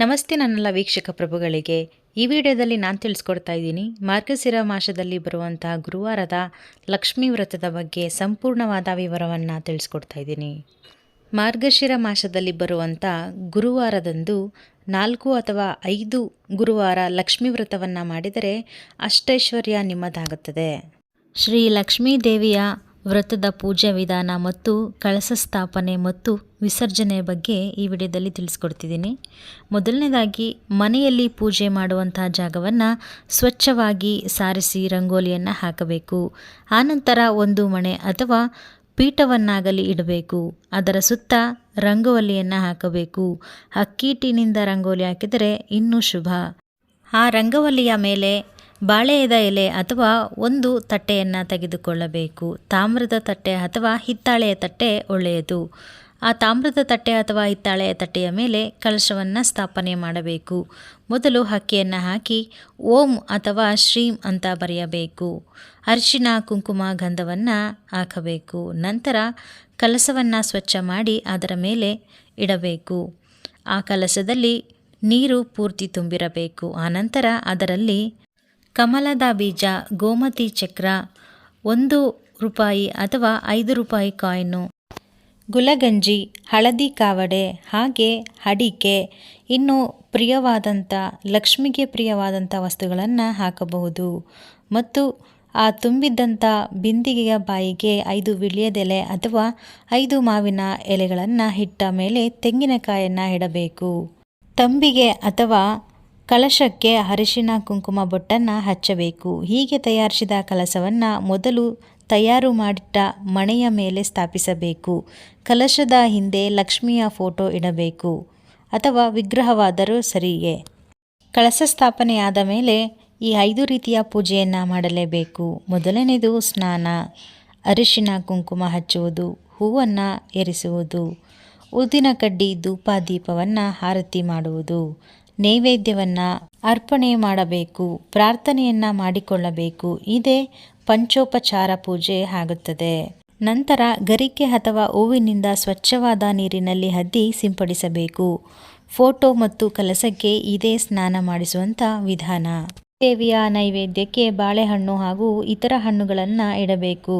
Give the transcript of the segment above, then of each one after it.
ನಮಸ್ತೆ ನನ್ನೆಲ್ಲ ವೀಕ್ಷಕ ಪ್ರಭುಗಳಿಗೆ. ಈ ವಿಡಿಯೋದಲ್ಲಿ ನಾನು ತಿಳಿಸ್ಕೊಡ್ತಾ ಇದ್ದೀನಿ. ಮಾರ್ಗಶಿರ ಮಾಸದಲ್ಲಿ ಬರುವಂತಹ ಗುರುವಾರದ ಲಕ್ಷ್ಮೀ ವ್ರತದ ಬಗ್ಗೆ ಸಂಪೂರ್ಣವಾದ ವಿವರವನ್ನು ತಿಳಿಸ್ಕೊಡ್ತಾ ಇದ್ದೀನಿ. ಮಾರ್ಗಶಿರ ಮಾಸದಲ್ಲಿ ಬರುವಂಥ ಗುರುವಾರದಂದು ನಾಲ್ಕು ಅಥವಾ ಐದು ಗುರುವಾರ ಲಕ್ಷ್ಮೀ ವ್ರತವನ್ನು ಮಾಡಿದರೆ ಅಷ್ಟೈಶ್ವರ್ಯ ನಿಮ್ಮದಾಗುತ್ತದೆ. ಶ್ರೀ ಲಕ್ಷ್ಮೀ ದೇವಿಯ ವ್ರತದ ಪೂಜಾ ವಿಧಾನ ಮತ್ತು ಕಳಸ ಸ್ಥಾಪನೆ ಮತ್ತು ವಿಸರ್ಜನೆ ಬಗ್ಗೆ ಈ ವಿಡಿಯೋದಲ್ಲಿ ತಿಳಿಸ್ಕೊಡ್ತಿದ್ದೀನಿ. ಮೊದಲನೇದಾಗಿ, ಮನೆಯಲ್ಲಿ ಪೂಜೆ ಮಾಡುವಂತಹ ಜಾಗವನ್ನು ಸ್ವಚ್ಛವಾಗಿ ಸಾರಿಸಿ ರಂಗೋಲಿಯನ್ನು ಹಾಕಬೇಕು. ಆನಂತರ ಒಂದು ಮಣೆ ಅಥವಾ ಪೀಠವನ್ನಾಗಲಿ ಇಡಬೇಕು. ಅದರ ಸುತ್ತ ರಂಗೋಲಿಯನ್ನು ಹಾಕಬೇಕು. ಅಕ್ಕೀಟಿನಿಂದ ರಂಗೋಲಿ ಹಾಕಿದರೆ ಇನ್ನೂ ಶುಭ. ಆ ರಂಗವಲ್ಲಿಯ ಮೇಲೆ ಬಾಳೆಯದ ಎಲೆ ಅಥವಾ ಒಂದು ತಟ್ಟೆಯನ್ನು ತೆಗೆದುಕೊಳ್ಳಬೇಕು. ತಾಮ್ರದ ತಟ್ಟೆ ಅಥವಾ ಹಿತ್ತಾಳೆಯ ತಟ್ಟೆ ಒಳ್ಳೆಯದು. ಆ ತಾಮ್ರದ ತಟ್ಟೆ ಅಥವಾ ಹಿತ್ತಾಳೆಯ ತಟ್ಟೆಯ ಮೇಲೆ ಕಲಶವನ್ನು ಸ್ಥಾಪನೆ ಮಾಡಬೇಕು. ಮೊದಲು ಹಕ್ಕಿಯನ್ನು ಹಾಕಿ ಓಂ ಅಥವಾ ಶ್ರೀಂ ಅಂತ ಬರೆಯಬೇಕು. ಅರಿಶಿನ ಕುಂಕುಮ ಗಂಧವನ್ನು ಹಾಕಬೇಕು. ನಂತರ ಕಲಸವನ್ನು ಸ್ವಚ್ಛ ಮಾಡಿ ಅದರ ಮೇಲೆ ಇಡಬೇಕು. ಆ ಕಲಸದಲ್ಲಿ ನೀರು ಪೂರ್ತಿ ತುಂಬಿರಬೇಕು. ಆನಂತರ ಅದರಲ್ಲಿ ಕಮಲದ ಬೀಜ, ಗೋಮತಿ ಚಕ್ರ, ಒಂದು ರೂಪಾಯಿ ಅಥವಾ ಐದು ರೂಪಾಯಿ ಕಾಯಿನು. ಗುಲಗಂಜಿ, ಹಳದಿ ಕಾವಡೆ, ಹಾಗೆ ಅಡಿಕೆ, ಇನ್ನು ಪ್ರಿಯವಾದಂಥ ಲಕ್ಷ್ಮಿಗೆ ಪ್ರಿಯವಾದಂಥ ವಸ್ತುಗಳನ್ನು ಹಾಕಬಹುದು. ಮತ್ತು ಆ ತುಂಬಿದ್ದಂಥ ಬಿಂದಿಗೆಯ ಬಾಯಿಗೆ ಐದು ವಿಳ್ಯದೆಲೆ ಅಥವಾ ಐದು ಮಾವಿನ ಎಲೆಗಳನ್ನು ಇಟ್ಟ ಮೇಲೆ ತೆಂಗಿನಕಾಯನ್ನು ಇಡಬೇಕು. ತಂಬಿಗೆ ಅಥವಾ ಕಲಶಕ್ಕೆ ಅರಿಶಿನ ಕುಂಕುಮ ಬೊಟ್ಟನ್ನು ಹಚ್ಚಬೇಕು. ಹೀಗೆ ತಯಾರಿಸಿದ ಕಲಸವನ್ನು ಮೊದಲು ತಯಾರು ಮಾಡಿಟ್ಟ ಮಣೆಯ ಮೇಲೆ ಸ್ಥಾಪಿಸಬೇಕು. ಕಲಶದ ಹಿಂದೆ ಲಕ್ಷ್ಮಿಯ ಫೋಟೋ ಇಡಬೇಕು. ಅಥವಾ ವಿಗ್ರಹವಾದರೂ ಸರಿಯೇ. ಕಳಸ ಸ್ಥಾಪನೆಯಾದ ಮೇಲೆ ಈ ಐದು ರೀತಿಯ ಪೂಜೆಯನ್ನು ಮಾಡಲೇಬೇಕು. ಮೊದಲನೇದು ಸ್ನಾನ. ಅರಿಶಿನ ಕುಂಕುಮ ಹಚ್ಚುವುದು, ಹೂವನ್ನು ಏರಿಸುವುದು ಉದ್ದಿನ ಕಡ್ಡಿ ಧೂಪ ದೀಪವನ್ನು ಆರತಿ ಮಾಡುವುದು. ನೈವೇದ್ಯವನ್ನು ಅರ್ಪಣೆ ಮಾಡಬೇಕು, ಪ್ರಾರ್ಥನೆಯನ್ನು ಮಾಡಿಕೊಳ್ಳಬೇಕು. ಇದೇ ಪಂಚೋಪಚಾರ ಪೂಜೆ ಆಗುತ್ತದೆ. ನಂತರ ಗರಿಕೆ ಅಥವಾ ಹೂವಿನಿಂದ ಸ್ವಚ್ಛವಾದ ನೀರಿನಲ್ಲಿ ಹದ್ದಿ ಸಿಂಪಡಿಸಬೇಕು. ಫೋಟೋ ಮತ್ತು ಕಲಸಕ್ಕೆ ಇದೇ ಸ್ನಾನ ಮಾಡಿಸುವಂಥ ವಿಧಾನ. ದೇವಿಯ ನೈವೇದ್ಯಕ್ಕೆ ಬಾಳೆಹಣ್ಣು ಹಾಗೂ ಇತರ ಹಣ್ಣುಗಳನ್ನು ಇಡಬೇಕು.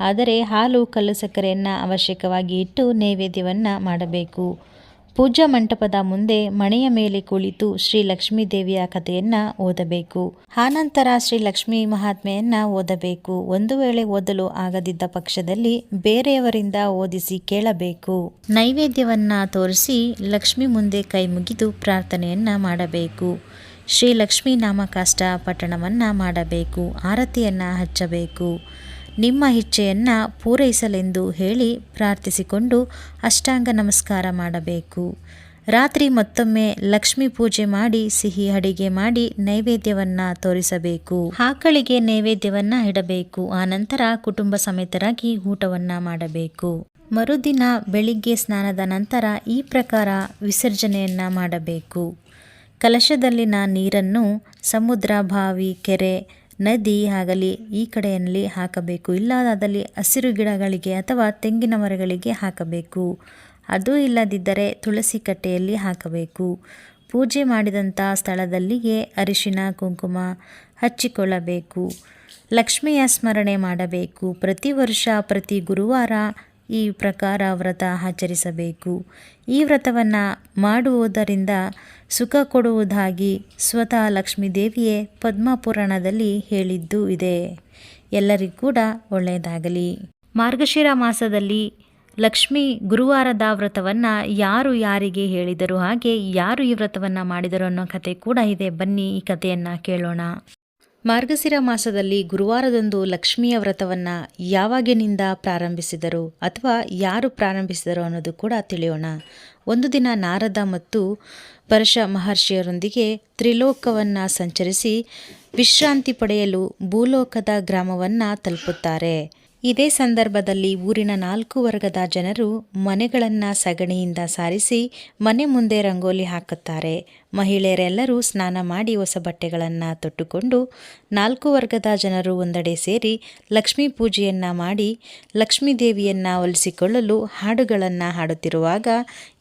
ಆದರೆ ಹಾಲು ಕಲ್ಲು ಸಕ್ಕರೆಯನ್ನು ಅವಶ್ಯಕವಾಗಿ ಇಟ್ಟು ನೈವೇದ್ಯವನ್ನು ಮಾಡಬೇಕು. ಪೂಜಾ ಮಂಟಪದ ಮುಂದೆ ಮಣೆಯ ಮೇಲೆ ಕುಳಿತು ಶ್ರೀ ಲಕ್ಷ್ಮೀ ದೇವಿಯ ಕಥೆಯನ್ನು ಓದಬೇಕು. ಆನಂತರ ಶ್ರೀ ಲಕ್ಷ್ಮೀ ಮಹಾತ್ಮೆಯನ್ನ ಓದಬೇಕು. ಒಂದು ವೇಳೆ ಓದಲು ಆಗದಿದ್ದ ಪಕ್ಷದಲ್ಲಿ ಬೇರೆಯವರಿಂದ ಓದಿಸಿ ಕೇಳಬೇಕು. ನೈವೇದ್ಯವನ್ನ ತೋರಿಸಿ ಲಕ್ಷ್ಮಿ ಮುಂದೆ ಕೈ ಮುಗಿದು ಪ್ರಾರ್ಥನೆಯನ್ನ ಮಾಡಬೇಕು. ಶ್ರೀ ಲಕ್ಷ್ಮೀ ನಾಮಕಾಷ್ಟ ಪಠಣವನ್ನು ಮಾಡಬೇಕು. ಆರತಿಯನ್ನು ಹಚ್ಚಬೇಕು. ನಿಮ್ಮ ಇಚ್ಛೆಯನ್ನು ಪೂರೈಸಲೆಂದು ಹೇಳಿ ಪ್ರಾರ್ಥಿಸಿಕೊಂಡು ಅಷ್ಟಾಂಗ ನಮಸ್ಕಾರ ಮಾಡಬೇಕು. ರಾತ್ರಿ ಮತ್ತೊಮ್ಮೆ ಲಕ್ಷ್ಮಿ ಪೂಜೆ ಮಾಡಿ, ಸಿಹಿ ಅಡಿಗೆ ಮಾಡಿ ನೈವೇದ್ಯವನ್ನು ತೋರಿಸಬೇಕು. ಆಕಳಿಗೆ ನೈವೇದ್ಯವನ್ನು ಇಡಬೇಕು. ಆನಂತರ ಕುಟುಂಬ ಸಮೇತರಾಗಿ ಊಟವನ್ನು ಮಾಡಬೇಕು. ಮರುದಿನ ಬೆಳಿಗ್ಗೆ ಸ್ನಾನದ ನಂತರ ಈ ಪ್ರಕಾರ ವಿಸರ್ಜನೆಯನ್ನು ಮಾಡಬೇಕು. ಕಲಶದಲ್ಲಿನ ನೀರನ್ನು ಸಮುದ್ರ ಬಾವಿ ಕೆರೆ ನದಿ ಆಗಲಿ, ಈ ಕಡೆಯಲ್ಲಿ ಹಾಕಬೇಕು. ಇಲ್ಲದಾದಲ್ಲಿ ಹಸಿರು ಗಿಡಗಳಿಗೆ ಅಥವಾ ತೆಂಗಿನ ಮರಗಳಿಗೆ ಹಾಕಬೇಕು. ಅದು ಇಲ್ಲದಿದ್ದರೆ ತುಳಸಿ ಕಟ್ಟೆಯಲ್ಲಿ ಹಾಕಬೇಕು. ಪೂಜೆ ಮಾಡಿದಂಥ ಸ್ಥಳದಲ್ಲಿಯೇ ಅರಿಶಿನ ಕುಂಕುಮ ಹಚ್ಚಿಕೊಳ್ಳಬೇಕು. ಲಕ್ಷ್ಮಿಯ ಸ್ಮರಣೆ ಮಾಡಬೇಕು. ಪ್ರತಿ ವರ್ಷ, ಪ್ರತಿ ಗುರುವಾರ ಈ ಪ್ರಕಾರ ವ್ರತ ಆಚರಿಸಬೇಕು. ಈ ವ್ರತವನ್ನು ಮಾಡುವುದರಿಂದ ಸುಖ ಕೊಡುವುದಾಗಿ ಸ್ವತಃ ಲಕ್ಷ್ಮೀದೇವಿಯೇ ಪದ್ಮಪುರಾಣದಲ್ಲಿ ಹೇಳಿದ್ದು ಇದೆ. ಎಲ್ಲರಿಗೂ ಕೂಡ ಒಳ್ಳೆಯದಾಗಲಿ. ಮಾರ್ಗಶಿರ ಮಾಸದಲ್ಲಿ ಲಕ್ಷ್ಮಿ ಗುರುವಾರದ ವ್ರತವನ್ನು ಯಾರು ಯಾರಿಗೆ ಹೇಳಿದರು ಹಾಗೆ ಯಾರು ಈ ವ್ರತವನ್ನು ಮಾಡಿದರು ಅನ್ನೋ ಕತೆ ಕೂಡ ಇದೆ. ಬನ್ನಿ ಈ ಕಥೆಯನ್ನು ಕೇಳೋಣ. ಮಾರ್ಗಶಿರ ಮಾಸದಲ್ಲಿ ಗುರುವಾರದಂದು ಲಕ್ಷ್ಮಿಯ ವ್ರತವನ್ನು ಯಾವಾಗಿನಿಂದ ಪ್ರಾರಂಭಿಸಿದರು ಅಥವಾ ಯಾರು ಪ್ರಾರಂಭಿಸಿದರು ಅನ್ನೋದು ಕೂಡ ತಿಳಿಯೋಣ. ಒಂದು ದಿನ ನಾರದ ಮತ್ತು ಪರಶ ಮಹರ್ಷಿಯರೊಂದಿಗೆ ತ್ರಿಲೋಕವನ್ನು ಸಂಚರಿಸಿ ವಿಶ್ರಾಂತಿ ಪಡೆಯಲು ಭೂಲೋಕದ ಗ್ರಾಮವನ್ನು ತಲುಪುತ್ತಾರೆ. ಇದೇ ಸಂದರ್ಭದಲ್ಲಿ ಊರಿನ ನಾಲ್ಕು ವರ್ಗದ ಜನರು ಮನೆಗಳನ್ನು ಸಗಣಿಯಿಂದ ಸಾರಿಸಿ ಮನೆ ಮುಂದೆ ರಂಗೋಲಿ ಹಾಕುತ್ತಾರೆ. ಮಹಿಳೆಯರೆಲ್ಲರೂ ಸ್ನಾನ ಮಾಡಿ ಹೊಸ ಬಟ್ಟೆಗಳನ್ನು ತೊಟ್ಟುಕೊಂಡು ನಾಲ್ಕು ವರ್ಗದ ಜನರು ಒಂದೆಡೆ ಸೇರಿ ಲಕ್ಷ್ಮೀ ಪೂಜೆಯನ್ನು ಮಾಡಿ ಲಕ್ಷ್ಮೀ ದೇವಿಯನ್ನು ಒಲಿಸಿಕೊಳ್ಳಲು ಹಾಡುಗಳನ್ನು ಹಾಡುತ್ತಿರುವಾಗ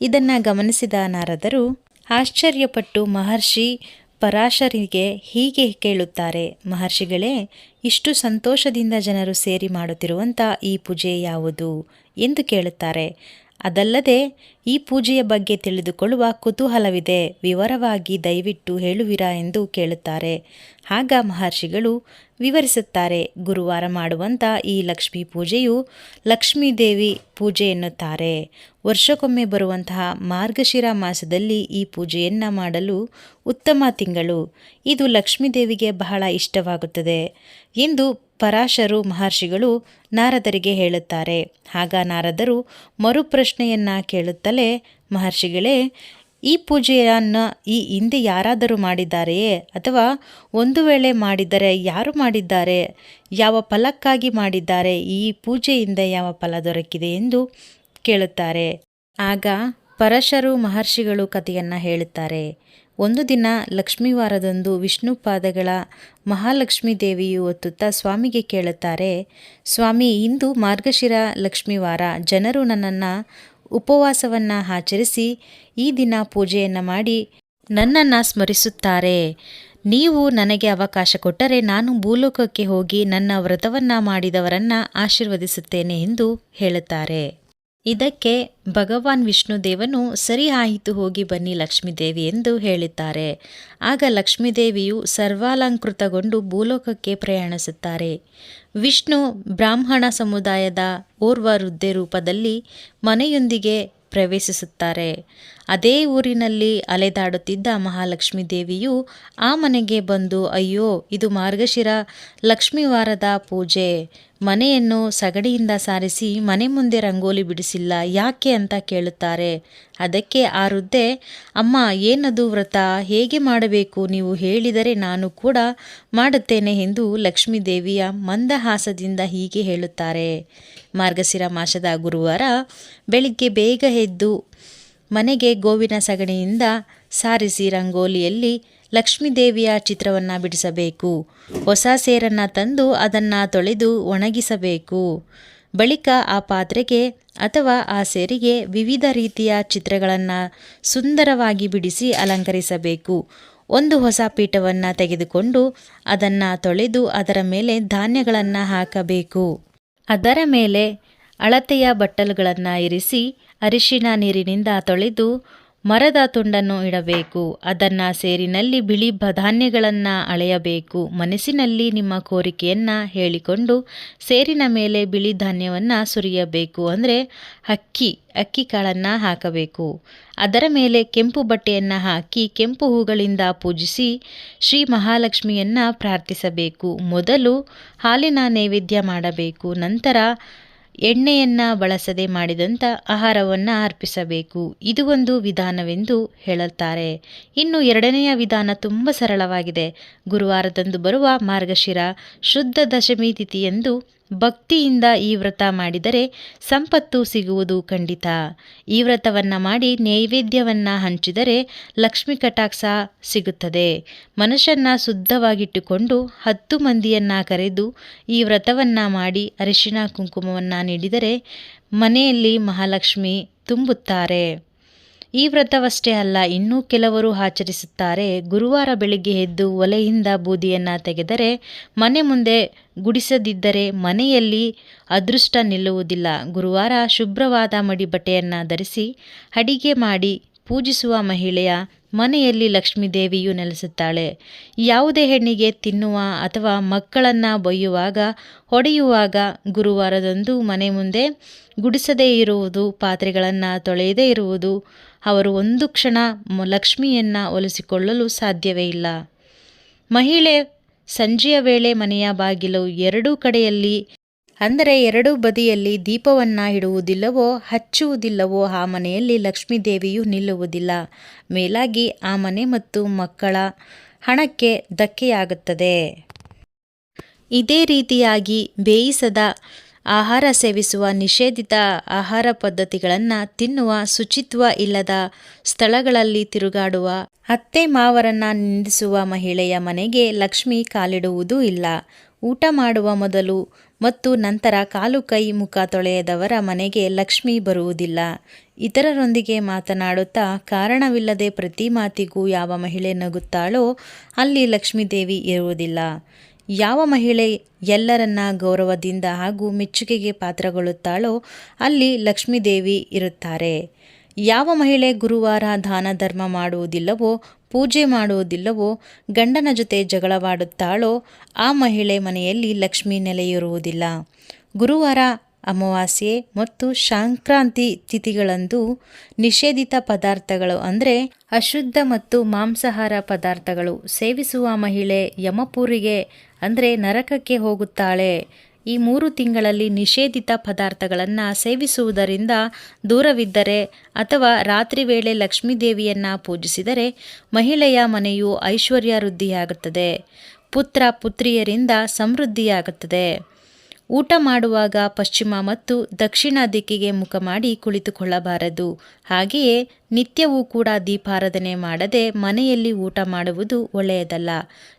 ಇದನ್ನು ಗಮನಿಸಿದ ನಾರದರು ಆಶ್ಚರ್ಯಪಟ್ಟು ಮಹರ್ಷಿ ಪರಾಶರಿಗೆ ಹೀಗೆ ಕೇಳುತ್ತಾರೆ, ಮಹರ್ಷಿಗಳೇ, ಇಷ್ಟು ಸಂತೋಷದಿಂದ ಜನರು ಸೇರಿ ಮಾಡುತ್ತಿರುವಂಥ ಈ ಪೂಜೆ ಯಾವುದು? ಎಂದು ಕೇಳುತ್ತಾರೆ. ಅದಲ್ಲದೆ, ಈ ಪೂಜೆಯ ಬಗ್ಗೆ ತಿಳಿದುಕೊಳ್ಳುವ ಕುತೂಹಲವಿದೆ. ವಿವರವಾಗಿ ದಯವಿಟ್ಟು ಹೇಳುವಿರಾ ಎಂದು ಕೇಳುತ್ತಾರೆ. ಆಗ ಮಹರ್ಷಿಗಳು ವಿವರಿಸುತ್ತಾರೆ, ಗುರುವಾರ ಮಾಡುವಂಥ ಈ ಲಕ್ಷ್ಮೀ ಪೂಜೆಯು ಲಕ್ಷ್ಮೀದೇವಿ ಪೂಜೆ ಎನ್ನುತ್ತಾರೆ. ವರ್ಷಕ್ಕೊಮ್ಮೆ ಬರುವಂತಹ ಮಾರ್ಗಶಿರ ಮಾಸದಲ್ಲಿ ಈ ಪೂಜೆಯನ್ನು ಮಾಡಲು ಉತ್ತಮ ತಿಂಗಳು. ಇದು ಲಕ್ಷ್ಮೀದೇವಿಗೆ ಬಹಳ ಇಷ್ಟವಾಗುತ್ತದೆ ಎಂದು ಪರಾಶರು ಮಹರ್ಷಿಗಳು ನಾರದರಿಗೆ ಹೇಳುತ್ತಾರೆ. ಆಗ ನಾರದರು ಮರುಪ್ರಶ್ನೆಯನ್ನು ಕೇಳುತ್ತಲೇ ಮಹರ್ಷಿಗಳೇ, ಈ ಪೂಜೆಯನ್ನು ಈ ಹಿಂದೆ ಯಾರಾದರೂ ಮಾಡಿದ್ದಾರೆಯೇ? ಅಥವಾ ಒಂದು ವೇಳೆ ಮಾಡಿದರೆ ಯಾರು ಮಾಡಿದ್ದಾರೆ? ಯಾವ ಫಲಕ್ಕಾಗಿ ಮಾಡಿದ್ದಾರೆ? ಈ ಪೂಜೆಯಿಂದ ಯಾವ ಫಲ ದೊರಕಿದೆ ಎಂದು ಕೇಳುತ್ತಾರೆ. ಆಗ ಪರಶರು ಮಹರ್ಷಿಗಳು ಕಥೆಯನ್ನು ಹೇಳುತ್ತಾರೆ. ಒಂದು ದಿನ ಲಕ್ಷ್ಮೀವಾರದಂದು ವಿಷ್ಣು ಪಾದಗಳ ಮಹಾಲಕ್ಷ್ಮೀ ದೇವಿಯು ಒತ್ತುತ್ತಾ ಸ್ವಾಮಿಗೆ ಕೇಳುತ್ತಾರೆ, ಸ್ವಾಮಿ, ಇಂದು ಮಾರ್ಗಶಿರ ಲಕ್ಷ್ಮೀವಾರ, ಜನರು ನನ್ನನ್ನು ಉಪವಾಸವನ್ನು ಆಚರಿಸಿ ಈ ದಿನ ಪೂಜೆಯನ್ನು ಮಾಡಿ ನನ್ನನ್ನು ಸ್ಮರಿಸುತ್ತಾರೆ. ನೀವು ನನಗೆ ಅವಕಾಶ ಕೊಟ್ಟರೆ ನಾನು ಭೂಲೋಕಕ್ಕೆ ಹೋಗಿ ನನ್ನ ವ್ರತವನ್ನು ಮಾಡಿದವರನ್ನು ಆಶೀರ್ವದಿಸುತ್ತೇನೆ ಎಂದು ಹೇಳುತ್ತಾರೆ. ಇದಕ್ಕೆ ಭಗವಾನ್ ವಿಷ್ಣುದೇವನು ಸರಿ ಆಯಿತು ಹೋಗಿ ಬನ್ನಿ ಲಕ್ಷ್ಮೀದೇವಿ ಎಂದು ಹೇಳಿದ್ದಾರೆ. ಆಗ ಲಕ್ಷ್ಮೀದೇವಿಯು ಸರ್ವಾಲಂಕೃತಗೊಂಡು ಭೂಲೋಕಕ್ಕೆ ಪ್ರಯಾಣಿಸುತ್ತಾರೆ. ವಿಷ್ಣು ಬ್ರಾಹ್ಮಣ ಸಮುದಾಯದ ಓರ್ವ ವೃದ್ಧೆ ರೂಪದಲ್ಲಿ ಮನೆಯೊಂದಿಗೆ ಪ್ರವೇಶಿಸುತ್ತಾರೆ. ಅದೇ ಊರಿನಲ್ಲಿ ಅಲೆದಾಡುತ್ತಿದ್ದ ಮಹಾಲಕ್ಷ್ಮೀ ದೇವಿಯು ಆ ಮನೆಗೆ ಬಂದು, ಅಯ್ಯೋ, ಇದು ಮಾರ್ಗಶಿರ. ಲಕ್ಷ್ಮೀವಾರದ ಪೂಜೆ. ಮನೆಯನ್ನು ಸಗಡಿಯಿಂದ ಸಾರಿಸಿ ಮನೆ ಮುಂದೆ ರಂಗೋಲಿ ಬಿಡಿಸಿಲ್ಲ, ಯಾಕೆ ಅಂತ ಕೇಳುತ್ತಾರೆ. ಅದಕ್ಕೆ ಆ ವೃದ್ಧೆ, ಅಮ್ಮ, ಏನದು ವ್ರತ? ಹೇಗೆ ಮಾಡಬೇಕು? ನೀವು ಹೇಳಿದರೆ ನಾನು ಕೂಡ ಮಾಡುತ್ತೇನೆ ಎಂದು ಲಕ್ಷ್ಮೀ ದೇವಿಯ ಮಂದಹಾಸದಿಂದ ಹೀಗೆ ಹೇಳುತ್ತಾರೆ. ಮಾರ್ಗಶಿರ ಮಾಸದ ಗುರುವಾರ ಬೆಳಿಗ್ಗೆ ಬೇಗ ಎದ್ದು ಮನೆಗೆ ಗೋವಿನ ಸಗಣಿಯಿಂದ ಸಾರಿಸಿ ರಂಗೋಲಿಯಲ್ಲಿ ಲಕ್ಷ್ಮೀದೇವಿಯ ಚಿತ್ರವನ್ನು ಬಿಡಿಸಬೇಕು. ಹೊಸ ಸೇರನ್ನು ತಂದು ಅದನ್ನು ತೊಳೆದು ಒಣಗಿಸಬೇಕು. ಬಳಿಕ ಆ ಪಾತ್ರೆಗೆ ಅಥವಾ ಆ ಸೇರಿಗೆ ವಿವಿಧ ರೀತಿಯ ಚಿತ್ರಗಳನ್ನು ಸುಂದರವಾಗಿ ಬಿಡಿಸಿ ಅಲಂಕರಿಸಬೇಕು. ಒಂದು ಹೊಸ ಪೀಠವನ್ನು ತೆಗೆದುಕೊಂಡು ಅದನ್ನು ತೊಳೆದು ಅದರ ಮೇಲೆ ಧಾನ್ಯಗಳನ್ನು ಹಾಕಬೇಕು. ಅದರ ಮೇಲೆ ಅಳತೆಯ ಬಟ್ಟಲುಗಳನ್ನು ಇರಿಸಿ ಅರಿಶಿನ ನೀರಿನಿಂದ ತೊಳೆದು ಮರದ ತುಂಡನ್ನು ಇಡಬೇಕು. ಅದನ್ನು ಸೇರಿನಲ್ಲಿ ಬಿಳಿ ಧಾನ್ಯಗಳನ್ನು ಅಳೆಯಬೇಕು. ಮನಸ್ಸಿನಲ್ಲಿ ನಿಮ್ಮ ಕೋರಿಕೆಯನ್ನು ಹೇಳಿಕೊಂಡು ಸೇರಿನ ಮೇಲೆ ಬಿಳಿ ಧಾನ್ಯವನ್ನು ಸುರಿಯಬೇಕು. ಅಂದರೆ ಅಕ್ಕಿ ಅಕ್ಕಿ ಕಾಳನ್ನು ಹಾಕಬೇಕು. ಅದರ ಮೇಲೆ ಕೆಂಪು ಬಟ್ಟೆಯನ್ನು ಹಾಕಿ ಕೆಂಪು ಹೂಗಳಿಂದ ಪೂಜಿಸಿ ಶ್ರೀ ಮಹಾಲಕ್ಷ್ಮಿಯನ್ನು ಪ್ರಾರ್ಥಿಸಬೇಕು. ಮೊದಲು ಹಾಲಿನ ನೈವೇದ್ಯ ಮಾಡಬೇಕು. ನಂತರ ಎಣ್ಣೆಯನ್ನು ಬಳಸದೆ ಮಾಡಿದಂಥ ಆಹಾರವನ್ನು ಅರ್ಪಿಸಬೇಕು. ಇದು ಒಂದು ವಿಧಾನವೆಂದು ಹೇಳುತ್ತಾರೆ. ಇನ್ನು ಎರಡನೆಯ ವಿಧಾನ ತುಂಬ ಸರಳವಾಗಿದೆ. ಗುರುವಾರದಂದು ಬರುವ ಮಾರ್ಗಶಿರ ಶುದ್ಧ ದಶಮಿ ತಿಥಿಯಂದು ಭಕ್ತಿಯಿಂದ ಈ ವ್ರತ ಮಾಡಿದರೆ ಸಂಪತ್ತು ಸಿಗುವುದು ಖಂಡಿತ. ಈ ವ್ರತವನ್ನು ಮಾಡಿ ನೈವೇದ್ಯವನ್ನು ಹಂಚಿದರೆ ಲಕ್ಷ್ಮಿ ಕಟಾಕ್ಷ ಸಿಗುತ್ತದೆ. ಮನುಷ್ಯನ ಶುದ್ಧವಾಗಿಟ್ಟುಕೊಂಡು ಹತ್ತು ಮಂದಿಯನ್ನು ಕರೆದು ಈ ವ್ರತವನ್ನು ಮಾಡಿ ಅರಿಶಿಣ ಕುಂಕುಮವನ್ನು ನೀಡಿದರೆ ಮನೆಯಲ್ಲಿ ಮಹಾಲಕ್ಷ್ಮಿ ತುಂಬುತ್ತಾರೆ. ಈ ವ್ರತವಷ್ಟೇ ಅಲ್ಲ, ಇನ್ನೂ ಕೆಲವರು ಆಚರಿಸುತ್ತಾರೆ. ಗುರುವಾರ ಬೆಳಿಗ್ಗೆ ಎದ್ದು ಒಲೆಯಿಂದ ಬೂದಿಯನ್ನು ತೆಗೆದರೆ, ಮನೆ ಮುಂದೆ ಗುಡಿಸದಿದ್ದರೆ ಮನೆಯಲ್ಲಿ ಅದೃಷ್ಟ ನಿಲ್ಲುವುದಿಲ್ಲ. ಗುರುವಾರ ಶುಭ್ರವಾದ ಮಡಿ ಬಟ್ಟೆಯನ್ನು ಧರಿಸಿ ಅಡಿಗೆ ಮಾಡಿ ಪೂಜಿಸುವ ಮಹಿಳೆಯ ಮನೆಯಲ್ಲಿ ಲಕ್ಷ್ಮೀದೇವಿಯು ನೆಲೆಸುತ್ತಾಳೆ. ಯಾವುದೇ ಹೆಣ್ಣಿಗೆ ತಿನ್ನುವ ಅಥವಾ ಮಕ್ಕಳನ್ನು ಬೊಯ್ಯುವಾಗ, ಹೊಡೆಯುವಾಗ ಗುರುವಾರದಂದು ಮನೆ ಮುಂದೆ ಗುಡಿಸದೇ ಇರುವುದು, ಪಾತ್ರೆಗಳನ್ನು ತೊಳೆಯದೇ ಇರುವುದು ಅವರು ಒಂದು ಕ್ಷಣ ಲಕ್ಷ್ಮಿಯನ್ನು ಒಲಿಸಿಕೊಳ್ಳಲು ಸಾಧ್ಯವೇ ಇಲ್ಲ. ಮಹಿಳೆ ಸಂಜೆಯ ವೇಳೆ ಮನೆಯ ಬಾಗಿಲು ಎರಡೂ ಕಡೆಯಲ್ಲಿ, ಅಂದರೆ ಎರಡೂ ಬದಿಯಲ್ಲಿ ದೀಪವನ್ನು ಇಡುವುದಿಲ್ಲವೋ, ಹಚ್ಚುವುದಿಲ್ಲವೋ ಆ ಮನೆಯಲ್ಲಿ ಲಕ್ಷ್ಮೀ ದೇವಿಯು ನಿಲ್ಲುವುದಿಲ್ಲ. ಮೇಲಾಗಿ ಆ ಮನೆ ಮತ್ತು ಮಕ್ಕಳ ಹಣಕ್ಕೆ ಧಕ್ಕೆಯಾಗುತ್ತದೆ. ಇದೇ ರೀತಿಯಾಗಿ ಬೇಯಿಸದ ಆಹಾರ ಸೇವಿಸುವ ನಿಷೇಧಿತ ಆಹಾರ ಪದ್ಧತಿಗಳನ್ನು ತಿನ್ನುವ ಶುಚಿತ್ವ ಇಲ್ಲದ ಸ್ಥಳಗಳಲ್ಲಿ ತಿರುಗಾಡುವ ಅತ್ತೆ ಮಾವರನ್ನ ನಿಂದಿಸುವ ಮಹಿಳೆಯ ಮನೆಗೆ ಲಕ್ಷ್ಮಿ ಕಾಲಿಡುವುದೂ ಇಲ್ಲ. ಊಟ ಮಾಡುವ ಮೊದಲು ಮತ್ತು ನಂತರ ಕಾಲು ಕೈ ಮುಖ ತೊಳೆಯದವರ ಮನೆಗೆ ಲಕ್ಷ್ಮಿ ಬರುವುದಿಲ್ಲ. ಇತರರೊಂದಿಗೆ ಮಾತನಾಡುತ್ತಾ ಕಾರಣವಿಲ್ಲದೆ ಪ್ರತಿ ಮಾತಿಗೂ ಯಾವ ಮಹಿಳೆ ನಗುತ್ತಾಳೋ ಅಲ್ಲಿ ಲಕ್ಷ್ಮೀದೇವಿ ಇರುವುದಿಲ್ಲ. ಯಾವ ಮಹಿಳೆ ಎಲ್ಲರನ್ನ ಗೌರವದಿಂದ ಹಾಗೂ ಮೆಚ್ಚುಗೆಗೆ ಪಾತ್ರಗೊಳ್ಳುತ್ತಾಳೋ ಅಲ್ಲಿ ಲಕ್ಷ್ಮೀದೇವಿ ಇರುತ್ತಾರೆ. ಯಾವ ಮಹಿಳೆ ಗುರುವಾರ ದಾನ ಧರ್ಮ ಮಾಡುವುದಿಲ್ಲವೋ, ಪೂಜೆ ಮಾಡುವುದಿಲ್ಲವೋ, ಗಂಡನ ಜೊತೆ ಜಗಳವಾಡುತ್ತಾಳೋ, ಆ ಮಹಿಳೆ ಮನೆಯಲ್ಲಿ ಲಕ್ಷ್ಮಿ ನೆಲೆಯಿರುವುದಿಲ್ಲ. ಗುರುವಾರ ಅಮಾವಾಸ್ಯೆ ಮತ್ತು ಸಂಕ್ರಾಂತಿ ತಿಥಿಗಳಂದು ನಿಷೇಧಿತ ಪದಾರ್ಥಗಳು ಅಂದರೆ ಅಶುದ್ಧ ಮತ್ತು ಮಾಂಸಾಹಾರ ಪದಾರ್ಥಗಳು. ಸೇವಿಸುವ ಮಹಿಳೆ ಯಮಪೂರಿಗೆ ಅಂದರೆ ನರಕಕ್ಕೆ ಹೋಗುತ್ತಾಳೆ. ಈ ಮೂರು ತಿಂಗಳಲ್ಲಿ ನಿಷೇಧಿತ ಪದಾರ್ಥಗಳನ್ನು ಸೇವಿಸುವುದರಿಂದ ದೂರವಿದ್ದರೆ ಅಥವಾ ರಾತ್ರಿ ವೇಳೆ ಲಕ್ಷ್ಮೀದೇವಿಯನ್ನು ಪೂಜಿಸಿದರೆ ಮಹಿಳೆಯ ಮನೆಯು ಐಶ್ವರ್ಯ ವೃದ್ಧಿಯಾಗುತ್ತದೆ ಪುತ್ರ ಪುತ್ರಿಯರಿಂದ ಸಮೃದ್ಧಿಯಾಗುತ್ತದೆ. ಊಟ ಮಾಡುವಾಗ ಪಶ್ಚಿಮ ಮತ್ತು ದಕ್ಷಿಣ ದಿಕ್ಕಿಗೆ ಮುಖ ಮಾಡಿ ಕುಳಿತುಕೊಳ್ಳಬಾರದು. ಹಾಗೆಯೇ ನಿತ್ಯವೂ ಕೂಡ ದೀಪಾರಾಧನೆ ಮಾಡದೆ ಮನೆಯಲ್ಲಿ ಊಟ ಮಾಡುವುದು ಒಳ್ಳೆಯದಲ್ಲ.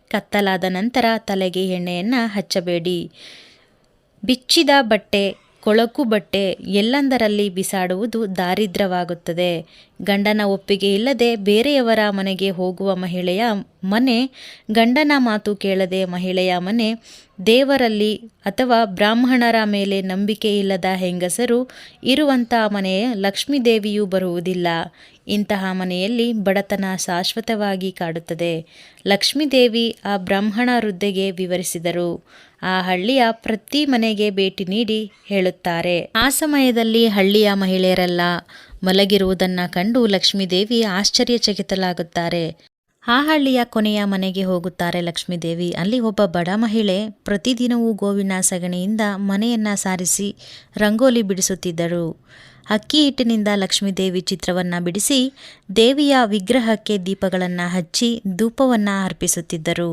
ಕತ್ತಲಾದ ನಂತರ ತಲೆಗೆ ಎಣ್ಣೆಯನ್ನು ಹಚ್ಚಬೇಡಿ. ಬಿಚ್ಚಿದ ಬಟ್ಟೆ, ಕೊಳಕು ಬಟ್ಟೆ ಎಲ್ಲಂದರಲ್ಲಿ ಬಿಸಾಡುವುದು ದಾರಿದ್ರ್ಯವಾಗುತ್ತದೆ. ಗಂಡನ ಒಪ್ಪಿಗೆ ಇಲ್ಲದೆ ಬೇರೆಯವರ ಮನೆಗೆ ಹೋಗುವ ಮಹಿಳೆಯ ಮನೆ, ಗಂಡನ ಮಾತು ಕೇಳದೆ ಮಹಿಳೆಯ ಮನೆ, ದೇವರಲ್ಲಿ ಅಥವಾ ಬ್ರಾಹ್ಮಣರ ಮೇಲೆ ನಂಬಿಕೆ ಇಲ್ಲದ ಹೆಂಗಸರು ಇರುವಂಥ ಮನೆಯ ಲಕ್ಷ್ಮೀದೇವಿಯು ಬರುವುದಿಲ್ಲ. ಇಂತಹ ಮನೆಯಲ್ಲಿ ಬಡತನ ಶಾಶ್ವತವಾಗಿ ಕಾಡುತ್ತದೆ. ಲಕ್ಷ್ಮೀದೇವಿ ಆ ಬ್ರಾಹ್ಮಣ ವೃದ್ಧೆಗೆ ವಿವರಿಸಿದರು. ಆ ಹಳ್ಳಿಯ ಪ್ರತಿ ಮನೆಗೆ ಭೇಟಿ ನೀಡಿ ಹೇಳುತ್ತಾರೆ. ಆ ಸಮಯದಲ್ಲಿ ಹಳ್ಳಿಯ ಮಹಿಳೆಯರೆಲ್ಲ ಮಲಗಿರುವುದನ್ನು ಕಂಡು ಲಕ್ಷ್ಮೀದೇವಿ ಆಶ್ಚರ್ಯಚಕಿತಲಾಗುತ್ತಾರೆ ಆ ಹಳ್ಳಿಯ ಕೊನೆಯ ಮನೆಗೆ ಹೋಗುತ್ತಾರೆ ಲಕ್ಷ್ಮೀದೇವಿ. ಅಲ್ಲಿ ಒಬ್ಬ ಬಡ ಮಹಿಳೆ ಪ್ರತಿದಿನವೂ ಗೋವಿನ ಸಗಣಿಯಿಂದ ಮನೆಯನ್ನ ಸಾರಿಸಿ ರಂಗೋಲಿ ಬಿಡಿಸುತ್ತಿದ್ದರು ಅಕ್ಕಿ ಹಿಟ್ಟಿನಿಂದ ಲಕ್ಷ್ಮೀದೇವಿ ಚಿತ್ರವನ್ನು ಬಿಡಿಸಿ ದೇವಿಯ ವಿಗ್ರಹಕ್ಕೆ ದೀಪಗಳನ್ನು ಹಚ್ಚಿ ಧೂಪವನ್ನು ಅರ್ಪಿಸುತ್ತಿದ್ದರು.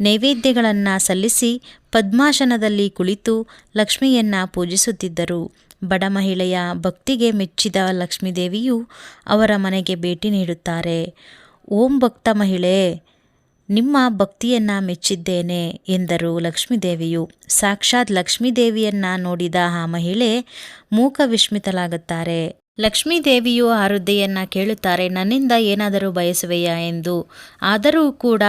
ನೈವೇದ್ಯಗಳನ್ನು ಸಲ್ಲಿಸಿ ಪದ್ಮಾಸನದಲ್ಲಿ ಕುಳಿತು ಲಕ್ಷ್ಮಿಯನ್ನ ಪೂಜಿಸುತ್ತಿದ್ದರು. ಬಡ ಮಹಿಳೆಯ ಭಕ್ತಿಗೆ ಮೆಚ್ಚಿದ ಲಕ್ಷ್ಮೀದೇವಿಯು ಅವರ ಮನೆಗೆ ಭೇಟಿ ನೀಡುತ್ತಾರೆ. ಓಂ ಭಕ್ತ ಮಹಿಳೆ, ನಿಮ್ಮ ಭಕ್ತಿಯನ್ನ ಮೆಚ್ಚಿದ್ದೇನೆ ಎಂದರು ಲಕ್ಷ್ಮೀದೇವಿಯು. ಸಾಕ್ಷಾತ್ ಲಕ್ಷ್ಮೀದೇವಿಯನ್ನ ನೋಡಿದ ಆ ಮಹಿಳೆ ಮೂಕ ವಿಸ್ಮಿತಲಾಗುತ್ತಾರೆ ಲಕ್ಷ್ಮೀದೇವಿಯು ಆ ವೃದ್ಧೆಯನ್ನು ಕೇಳುತ್ತಾರೆ, ನನ್ನಿಂದ ಏನಾದರೂ ಬಯಸುವೆಯಾ? ಎಂದು. ಆದರೂ ಕೂಡ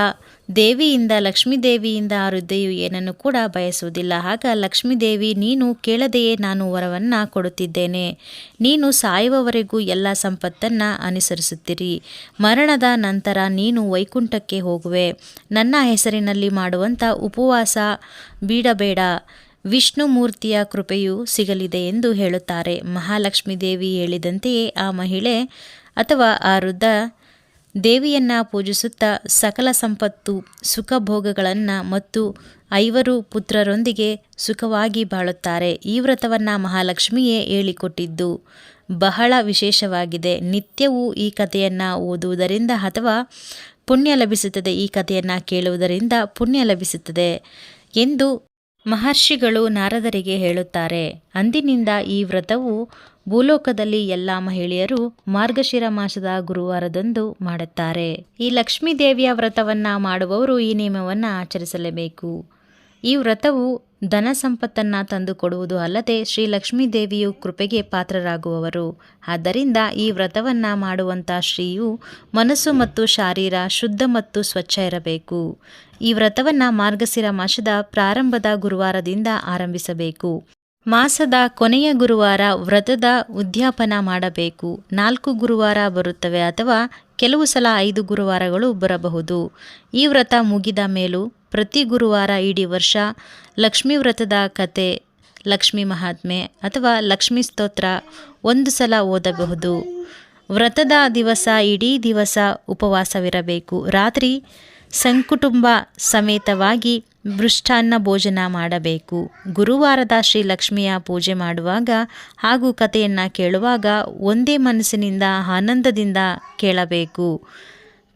ದೇವಿಯಿಂದ, ಲಕ್ಷ್ಮೀದೇವಿಯಿಂದ ಆ ವೃದ್ಧೆಯು ಏನನ್ನು ಕೂಡ ಬಯಸುವುದಿಲ್ಲ. ಆಗ ಲಕ್ಷ್ಮೀದೇವಿ, ನೀನು ಕೇಳದೆಯೇ ನಾನು ವರವನ್ನು ಕೊಡುತ್ತಿದ್ದೇನೆ. ನೀನು ಸಾಯುವವರೆಗೂ ಎಲ್ಲ ಸಂಪತ್ತನ್ನು ಅನುಸರಿಸುತ್ತೀರಿ. ಮರಣದ ನಂತರ ನೀನು ವೈಕುಂಠಕ್ಕೆ ಹೋಗುವೆ. ನನ್ನ ಹೆಸರಿನಲ್ಲಿ ಮಾಡುವಂಥ ಉಪವಾಸ ಬೀಡಬೇಡ. ವಿಷ್ಣು ಮೂರ್ತಿಯ ಕೃಪೆಯು ಸಿಗಲಿದೆ ಎಂದು ಹೇಳುತ್ತಾರೆ. ಮಹಾಲಕ್ಷ್ಮೀ ದೇವಿ ಹೇಳಿದಂತೆಯೇ ಆ ಮಹಿಳೆ ಅಥವಾ ಆ ವೃದ್ಧ ದೇವಿಯನ್ನ ಪೂಜಿಸುತ್ತಾ ಸಕಲ ಸಂಪತ್ತು ಸುಖ ಭೋಗಗಳನ್ನು ಮತ್ತು ಐವರು ಪುತ್ರರೊಂದಿಗೆ ಸುಖವಾಗಿ ಬಾಳುತ್ತಾರೆ. ಈ ವ್ರತವನ್ನು ಮಹಾಲಕ್ಷ್ಮಿಯೇ ಹೇಳಿಕೊಟ್ಟಿದ್ದು. ಬಹಳ ವಿಶೇಷವಾಗಿದೆ. ನಿತ್ಯವೂ ಈ ಕಥೆಯನ್ನು ಓದುವುದರಿಂದ ಅಥವಾ ಪುಣ್ಯ ಲಭಿಸುತ್ತದೆ ಈ ಕಥೆಯನ್ನು ಕೇಳುವುದರಿಂದ ಪುಣ್ಯ ಲಭಿಸುತ್ತದೆ ಎಂದು ಮಹರ್ಷಿಗಳು ನಾರದರಿಗೆ ಹೇಳುತ್ತಾರೆ, ಅಂದಿನಿಂದ ಈ ವ್ರತವು ಭೂಲೋಕದಲ್ಲಿ ಎಲ್ಲ ಮಹಿಳೆಯರು ಮಾರ್ಗಶಿರ ಮಾಸದ ಗುರುವಾರದಂದು ಮಾಡುತ್ತಾರೆ. ಈ ಲಕ್ಷ್ಮೀ ದೇವಿಯ ವ್ರತವನ್ನ ಮಾಡುವವರು ಈ ನಿಯಮವನ್ನು ಆಚರಿಸಲೇಬೇಕು. ಈ ವ್ರತವು ಧನ ಸಂಪತ್ತನ್ನು ತಂದುಕೊಡುವುದು ಅಲ್ಲದೆ ಶ್ರೀ ಲಕ್ಷ್ಮೀ ದೇವಿಯು ಕೃಪೆಗೆ ಪಾತ್ರರಾಗುವವರು. ಆದ್ದರಿಂದ ಈ ವ್ರತವನ್ನು ಮಾಡುವಂಥ ಶ್ರೀಯು ಮನಸ್ಸು ಮತ್ತು ಶಾರೀರ ಶುದ್ಧ ಮತ್ತು ಸ್ವಚ್ಛ ಇರಬೇಕು. ಈ ವ್ರತವನ್ನು ಮಾರ್ಗಸಿರ ಮಾಸದ ಪ್ರಾರಂಭದ ಗುರುವಾರದಿಂದ ಆರಂಭಿಸಬೇಕು. ಮಾಸದ ಕೊನೆಯ ಗುರುವಾರ ವ್ರತದ ಉದ್ಯಾಪನ ಮಾಡಬೇಕು. ನಾಲ್ಕು ಗುರುವಾರ ಬರುತ್ತವೆ ಅಥವಾ ಕೆಲವು ಸಲ ಐದು ಗುರುವಾರಗಳು ಬರಬಹುದು. ಈ ವ್ರತ ಮುಗಿದ ಮೇಲೂ ಪ್ರತಿ ಗುರುವಾರ ಇಡೀ ವರ್ಷ ಲಕ್ಷ್ಮೀ ವ್ರತದ ಕತೆ, ಲಕ್ಷ್ಮೀ ಮಹಾತ್ಮೆ ಅಥವಾ ಲಕ್ಷ್ಮೀ ಸ್ತೋತ್ರ ಒಂದು ಸಲ ಓದಬಹುದು. ವ್ರತದ ದಿವಸ ಇಡೀ ದಿವಸ ಉಪವಾಸವಿರಬೇಕು. ರಾತ್ರಿ ಸಂಕುಟುಂಬ ಸಮೇತವಾಗಿ ಮೃಷ್ಟಾನ್ನ ಭೋಜನ ಮಾಡಬೇಕು. ಗುರುವಾರದ ಶ್ರೀ ಲಕ್ಷ್ಮಿಯ ಪೂಜೆ ಮಾಡುವಾಗ ಹಾಗೂ ಕಥೆಯನ್ನು ಕೇಳುವಾಗ ಒಂದೇ ಮನಸ್ಸಿನಿಂದ ಆನಂದದಿಂದ ಕೇಳಬೇಕು.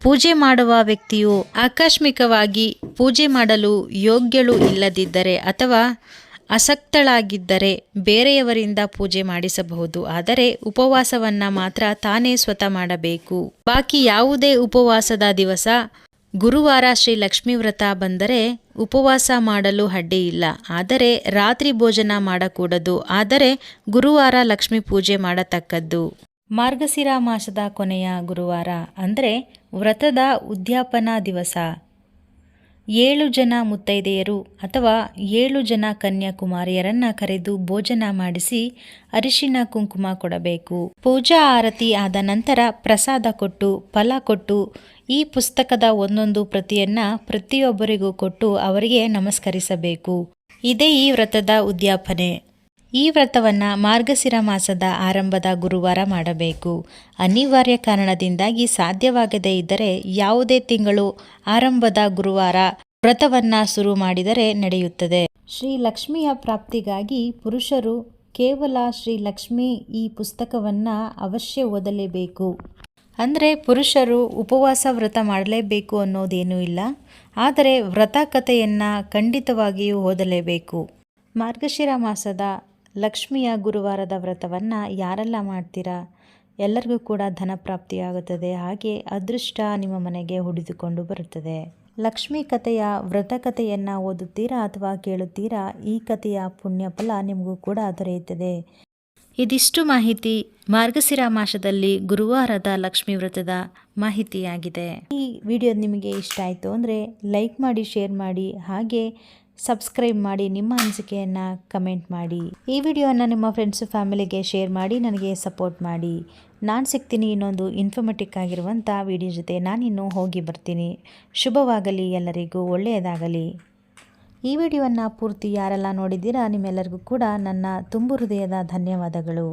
ಪೂಜೆ ಮಾಡುವ ವ್ಯಕ್ತಿಯು ಆಕಸ್ಮಿಕವಾಗಿ ಪೂಜೆ ಮಾಡಲು ಯೋಗ್ಯಳು ಇಲ್ಲದಿದ್ದರೆ ಅಥವಾ ಅಸಕ್ತಳಾಗಿದ್ದರೆ ಬೇರೆಯವರಿಂದ ಪೂಜೆ ಮಾಡಿಸಬಹುದು. ಆದರೆ ಉಪವಾಸವನ್ನ ಮಾತ್ರ ತಾನೇ ಸ್ವತಃ ಮಾಡಬೇಕು. ಬಾಕಿ ಯಾವುದೇ ಉಪವಾಸದ ದಿವಸ ಗುರುವಾರ ಶ್ರೀ ಲಕ್ಷ್ಮೀ ವ್ರತ ಬಂದರೆ ಉಪವಾಸ ಮಾಡಲು ಅಡ್ಡಿ ಇಲ್ಲ. ಆದರೆ ರಾತ್ರಿ ಭೋಜನ ಮಾಡಕೂಡದು. ಆದರೆ ಗುರುವಾರ ಲಕ್ಷ್ಮೀ ಪೂಜೆ ಮಾಡತಕ್ಕದ್ದು. ಮಾರ್ಗಶಿರ ಮಾಸದ ಕೊನೆಯ ಗುರುವಾರ, ಅಂದರೆ ವ್ರತದ ಉದ್ಯಾಪನಾ ದಿವಸ. ಏಳು ಜನ ಮುತ್ತೈದೆಯರು ಅಥವಾ ಏಳು ಜನ ಕನ್ಯಾಕುಮಾರಿಯರನ್ನು ಕರೆದು ಭೋಜನ ಮಾಡಿಸಿ ಅರಿಶಿನ ಕುಂಕುಮ ಕೊಡಬೇಕು. ಪೂಜಾ ಆರತಿ ಆದ ನಂತರ ಪ್ರಸಾದ ಕೊಟ್ಟು, ಫಲ ಕೊಟ್ಟು, ಈ ಪುಸ್ತಕದ ಒಂದೊಂದು ಪ್ರತಿಯನ್ನ ಪ್ರತಿಯೊಬ್ಬರಿಗೂ ಕೊಟ್ಟು ಅವರಿಗೆ ನಮಸ್ಕರಿಸಬೇಕು. ಇದೇ ಈ ವ್ರತದ ಉದ್ಯಾಪನೆ. ಈ ವ್ರತವನ್ನು ಮಾರ್ಗಶಿರ ಮಾಸದ ಆರಂಭದ ಗುರುವಾರ ಮಾಡಬೇಕು. ಅನಿವಾರ್ಯ ಕಾರಣದಿಂದಾಗಿ ಸಾಧ್ಯವಾಗದೇ ಇದ್ದರೆ ಯಾವುದೇ ತಿಂಗಳು ಆರಂಭದ ಗುರುವಾರ ವ್ರತವನ್ನು ಶುರು ಮಾಡಿದರೆ ನಡೆಯುತ್ತದೆ. ಶ್ರೀ ಲಕ್ಷ್ಮಿಯ ಪ್ರಾಪ್ತಿಗಾಗಿ ಪುರುಷರು ಕೇವಲ ಶ್ರೀ ಲಕ್ಷ್ಮಿ ಈ ಪುಸ್ತಕವನ್ನು ಅವಶ್ಯ ಓದಲೇಬೇಕು. ಅಂದರೆ ಪುರುಷರು ಉಪವಾಸ ವ್ರತ ಮಾಡಲೇಬೇಕು ಅನ್ನೋದೇನೂ ಇಲ್ಲ. ಆದರೆ ವ್ರತ ಕಥೆಯನ್ನು ಖಂಡಿತವಾಗಿಯೂ ಓದಲೇಬೇಕು. ಮಾರ್ಗಶಿರ ಮಾಸದ ಲಕ್ಷ್ಮಿಯ ಗುರುವಾರದ ವ್ರತವನ್ನು ಯಾರೆಲ್ಲ ಮಾಡ್ತೀರಾ? ಎಲ್ಲರಿಗೂ ಕೂಡ ಧನ ಪ್ರಾಪ್ತಿಯಾಗುತ್ತದೆ. ಹಾಗೆ ಅದೃಷ್ಟ ನಿಮ್ಮ ಮನೆಗೆ ಹುಡಿದುಕೊಂಡು ಬರುತ್ತದೆ. ಲಕ್ಷ್ಮಿ ಕಥೆಯ ವ್ರತ ಕಥೆಯನ್ನು ಓದುತ್ತೀರಾ ಅಥವಾ ಕೇಳುತ್ತೀರಾ? ಈ ಕಥೆಯ ಪುಣ್ಯ ಫಲ ನಿಮಗೂ ಕೂಡ ದೊರೆಯುತ್ತದೆ. ಇದಿಷ್ಟು ಮಾಹಿತಿ ಮಾರ್ಗಶಿರ ಮಾಸದಲ್ಲಿ ಗುರುವಾರದ ಲಕ್ಷ್ಮೀ ವ್ರತದ ಮಾಹಿತಿಯಾಗಿದೆ. ಈ ವಿಡಿಯೋ ನಿಮಗೆ ಇಷ್ಟ ಆಯಿತು ಅಂದರೆ ಲೈಕ್ ಮಾಡಿ, ಶೇರ್ ಮಾಡಿ, ಹಾಗೆ ಸಬ್ಸ್ಕ್ರೈಬ್ ಮಾಡಿ ನಿಮ್ಮ ಅನಿಸಿಕೆಯನ್ನು ಕಮೆಂಟ್ ಮಾಡಿ. ಈ ವಿಡಿಯೋನ ನಿಮ್ಮ ಫ್ರೆಂಡ್ಸು ಫ್ಯಾಮಿಲಿಗೆ ಶೇರ್ ಮಾಡಿ, ನನಗೆ ಸಪೋರ್ಟ್ ಮಾಡಿ. ನಾನು ಸಿಗ್ತೀನಿ ಇನ್ನೊಂದು ಇನ್ಫಾರ್ಮೆಟಿಕ್ ಆಗಿರುವಂಥ ವಿಡಿಯೋ ಜೊತೆ ನಾನಿನ್ನು ಹೋಗಿ ಬರ್ತೀನಿ. ಶುಭವಾಗಲಿ ಎಲ್ಲರಿಗೂ, ಒಳ್ಳೆಯದಾಗಲಿ. ಈ ವಿಡಿಯೋವನ್ನು ಪೂರ್ತಿ ಯಾರೆಲ್ಲ ನೋಡಿದ್ದೀರಾ, ನಿಮ್ಮೆಲ್ಲರಿಗೂ ಕೂಡ ನನ್ನ ತುಂಬು ಹೃದಯದ ಧನ್ಯವಾದಗಳು.